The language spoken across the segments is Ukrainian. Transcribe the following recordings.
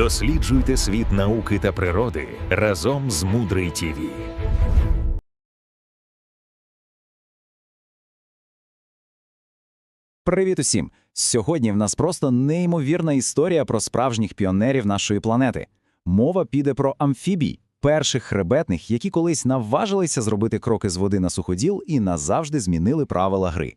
Досліджуйте світ науки та природи разом з Мудрий ТІВІ. Привіт усім! Сьогодні в нас просто неймовірна історія про справжніх піонерів нашої планети. Мова піде про амфібій, перших хребетних, які колись наважилися зробити кроки з води на суходіл і назавжди змінили правила гри.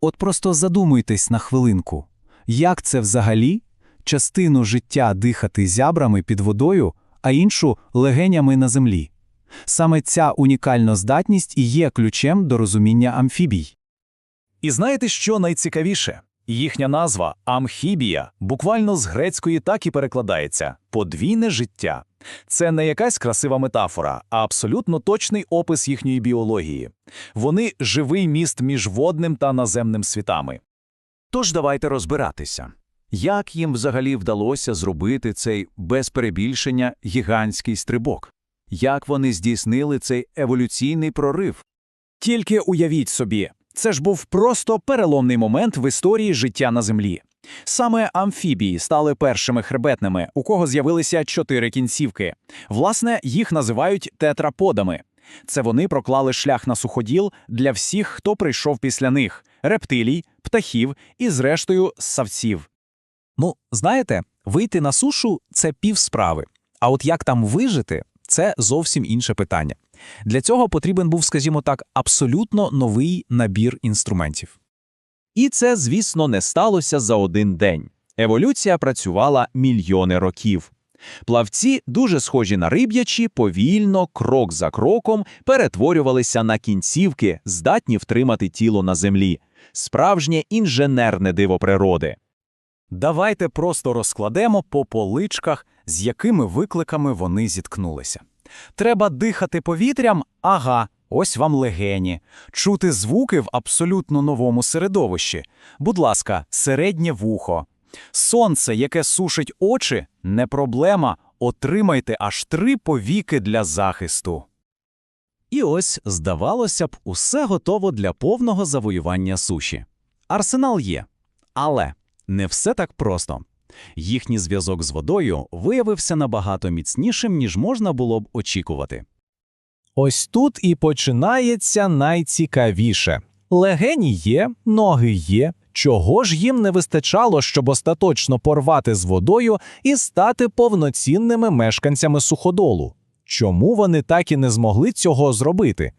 От просто задумуйтесь на хвилинку. Як це взагалі? Частину життя дихати зябрами під водою, а іншу легенями на землі. Саме ця унікальна здатність і є ключем до розуміння амфібій. І знаєте, що найцікавіше? Їхня назва амхібія буквально з грецької так і перекладається подвійне життя. Це не якась красива метафора, а абсолютно точний опис їхньої біології. Вони живий міст між водним та наземним світами. Тож давайте розбиратися. Як їм взагалі вдалося зробити цей без перебільшення гігантський стрибок? Як вони здійснили цей еволюційний прорив? Тільки уявіть собі, це ж був просто переломний момент в історії життя на землі. Саме амфібії стали першими хребетними, у кого з'явилися чотири кінцівки. Власне, їх називають тетраподами. Це вони проклали шлях на суходіл для всіх, хто прийшов після них рептилій, птахів і, зрештою, ссавців. Ну, знаєте, вийти на сушу це пів справи. А от як там вижити, це зовсім інше питання. Для цього потрібен був, скажімо так, абсолютно новий набір інструментів. І це, звісно, не сталося за один день. Еволюція працювала мільйони років. Плавці, дуже схожі на риб'ячі, повільно, крок за кроком, перетворювалися на кінцівки, здатні втримати тіло на землі. Справжнє інженерне диво природи. Давайте просто розкладемо по поличках, з якими викликами вони зіткнулися. Треба дихати повітрям, ага, ось вам легені. Чути звуки в абсолютно новому середовищі. Будь ласка, середнє вухо. Сонце, яке сушить очі, не проблема. Отримайте аж три повіки для захисту. І ось, здавалося б, усе готово для повного завоювання суші. Арсенал є. Але не все так просто. Їхній зв'язок з водою виявився набагато міцнішим, ніж можна було б очікувати. Ось тут і починається найцікавіше. Легені є, ноги є. Чого ж їм не вистачало, щоб остаточно порвати з водою і стати повноцінними мешканцями суходолу? Чому вони так і не змогли цього зробити?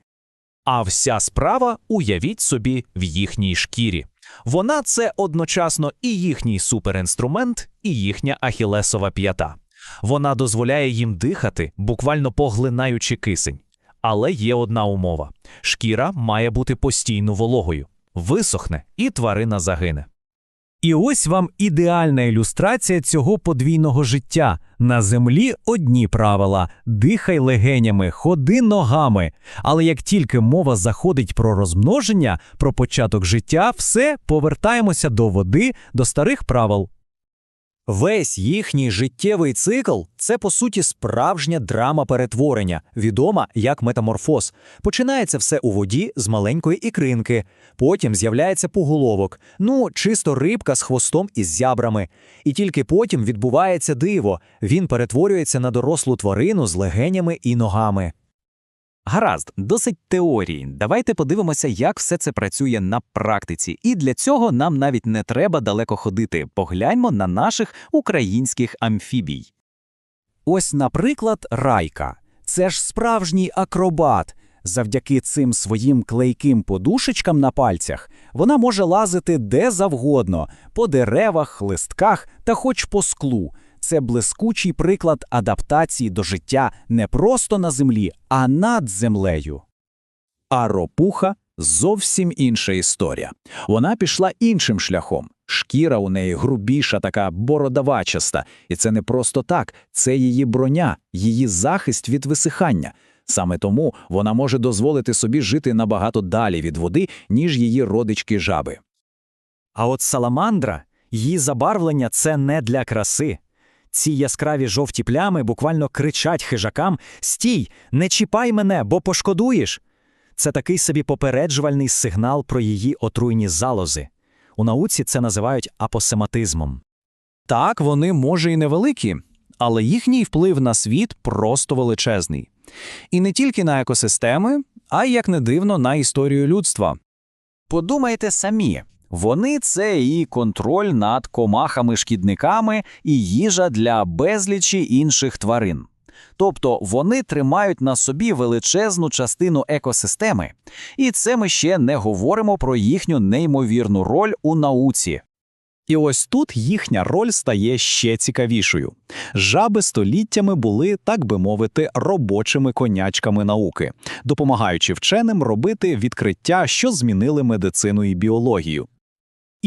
А вся справа, уявіть собі, в їхній шкірі. Вона це одночасно і їхній суперінструмент, і їхня ахілесова п'ята. Вона дозволяє їм дихати, буквально поглинаючи кисень. Але є одна умова: шкіра має бути постійно вологою, висохне і тварина загине. І ось вам ідеальна ілюстрація цього подвійного життя. На землі одні правила: дихай легенями, ходи ногами. Але як тільки мова заходить про розмноження, про початок життя, все повертаємося до води, до старих правил. Весь їхній життєвий цикл це по суті справжня драма перетворення, відома як метаморфоз. Починається все у воді з маленької ікринки, потім з'являється поголовок, ну чисто рибка з хвостом і зябрами. І тільки потім відбувається диво. Він перетворюється на дорослу тварину з легенями і ногами. Гаразд, досить теорії. Давайте подивимося, як все це працює на практиці. І для цього нам навіть не треба далеко ходити. Погляньмо на наших українських амфібій. Ось, наприклад, райка. Це ж справжній акробат. Завдяки цим своїм клейким подушечкам на пальцях вона може лазити де завгодно по деревах, листках та хоч по склу. Це блискучий приклад адаптації до життя не просто на землі, а над землею. А ропуха зовсім інша історія. Вона пішла іншим шляхом. Шкіра у неї грубіша, така бородавачаста. І це не просто так, це її броня, її захист від висихання. Саме тому вона може дозволити собі жити набагато далі від води, ніж її родички жаби. А от саламандра, її забарвлення це не для краси. Ці яскраві жовті плями буквально кричать хижакам: Стій, не чіпай мене, бо пошкодуєш. Це такий собі попереджувальний сигнал про її отруйні залози. У науці це називають апосематизмом. Так, вони може і невеликі, але їхній вплив на світ просто величезний. І не тільки на екосистеми, а й, як не дивно, на історію людства. Подумайте самі. Вони це і контроль над комахами-шкідниками, і їжа для безлічі інших тварин. Тобто вони тримають на собі величезну частину екосистеми. І це ми ще не говоримо про їхню неймовірну роль у науці. І ось тут їхня роль стає ще цікавішою. Жаби століттями були, так би мовити, робочими конячками науки, допомагаючи вченим робити відкриття, що змінили медицину і біологію.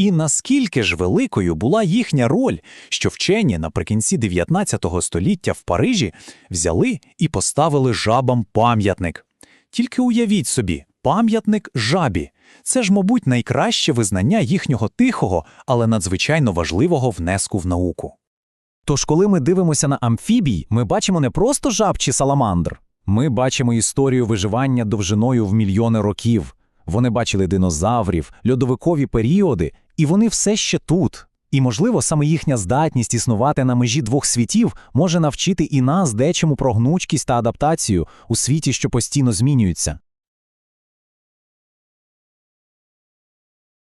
І наскільки ж великою була їхня роль, що вчені наприкінці 19 століття в Парижі взяли і поставили жабам пам'ятник. Тільки уявіть собі, пам'ятник жабі. Це ж, мабуть, найкраще визнання їхнього тихого, але надзвичайно важливого внеску в науку. Тож, коли ми дивимося на амфібій, ми бачимо не просто жаб чи саламандр. Ми бачимо історію виживання довжиною в мільйони років. Вони бачили динозаврів, льодовикові періоди, і вони все ще тут. І, можливо, саме їхня здатність існувати на межі двох світів може навчити і нас дечому про гнучкість та адаптацію у світі, що постійно змінюється.